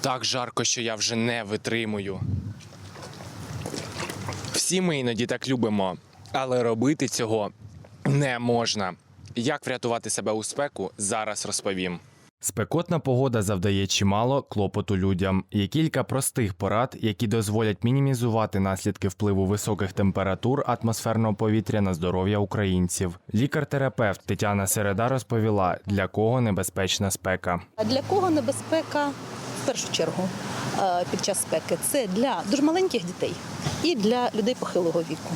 Так жарко, що я вже не витримую. Всі ми іноді так любимо, але робити цього не можна. Як врятувати себе у спеку, зараз розповім. Спекотна погода завдає чимало клопоту людям. Є кілька простих порад, які дозволять мінімізувати наслідки впливу високих температур атмосферного повітря на здоров'я українців. Лікар-терапевт Тетяна Середа розповіла, для кого небезпечна спека. А для кого небезпека першу чергу е, під час спеки? Це для дуже маленьких дітей і для людей похилого віку.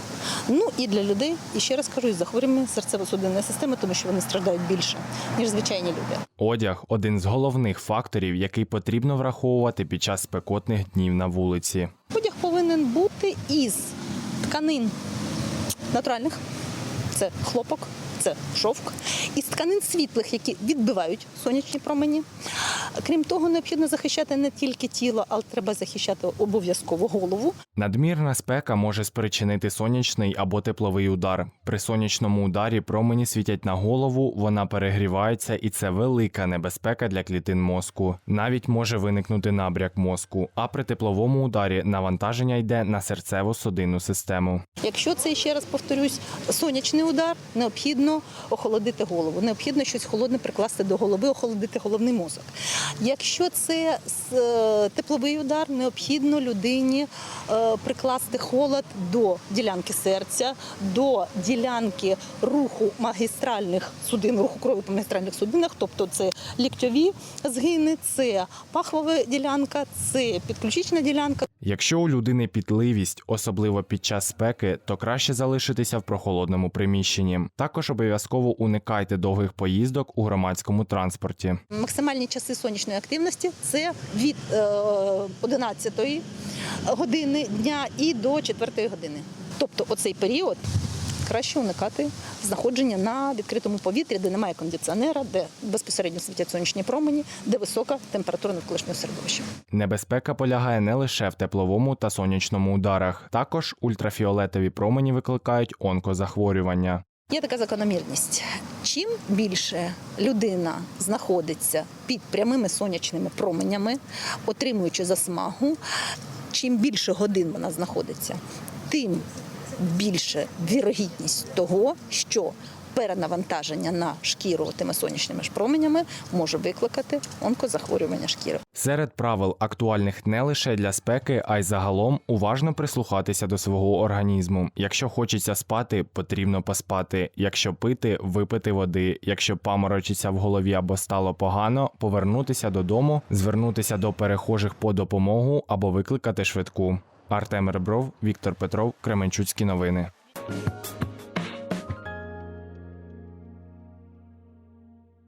Ну і для людей, і ще раз кажу, із захворюваннями серцево-судинної системи, тому що вони страждають більше, ніж звичайні люди. Одяг один з головних факторів, який потрібно враховувати під час спекотних днів на вулиці. Одяг повинен бути із тканин натуральних, це хлопок, це шовк, із тканин світлих, які відбивають сонячні промені. Крім того, необхідно захищати не тільки тіло, але треба захищати обов'язково голову. Надмірна спека може спричинити сонячний або тепловий удар. При сонячному ударі промені світять на голову, вона перегрівається, і це велика небезпека для клітин мозку. Навіть може виникнути набряк мозку. А при тепловому ударі навантаження йде на серцево-судинну систему. Якщо це ще раз повторюсь, сонячний удар, необхідно охолодити голову. Необхідно щось холодне прикласти до голови, охолодити головний мозок. Якщо це е, тепловий удар, необхідно людині е, прикласти холод до ділянки серця, до ділянки руху магістральних судин, руху крові по магістральних судинах, тобто це ліктьові згини, це пахвова ділянка, це підключична ділянка. Якщо у людини пітливість, особливо під час спеки, то краще залишитися в прохолодному приміщенні. Також обов'язково уникайте довгих поїздок у громадському транспорті. Максимальні часи сонячної активності це від е, 11 години дня і до 4 години. Тобто оцей період краще уникати знаходження на відкритому повітрі, де немає кондиціонера, де безпосередньо світять сонячні промені, де висока температура навколишнього середовища. Небезпека полягає не лише в тепловому та сонячному ударах. Також ультрафіолетові промені викликають онкозахворювання. Є така закономірність. Чим більше людина знаходиться під прямими сонячними променями, отримуючи засмагу, чим більше годин вона знаходиться, тим більше вірогідність того, що перенавантаження на шкіру тими сонячними ж променями може викликати онкозахворювання шкіри. Серед правил актуальних не лише для спеки, а й загалом уважно прислухатися до свого організму. Якщо хочеться спати, потрібно поспати. Якщо пити, випити води. Якщо паморочиться в голові або стало погано, повернутися додому, звернутися до перехожих по допомогу або викликати швидку. Артем Ребров, Віктор Петров, Кременчуцькі новини.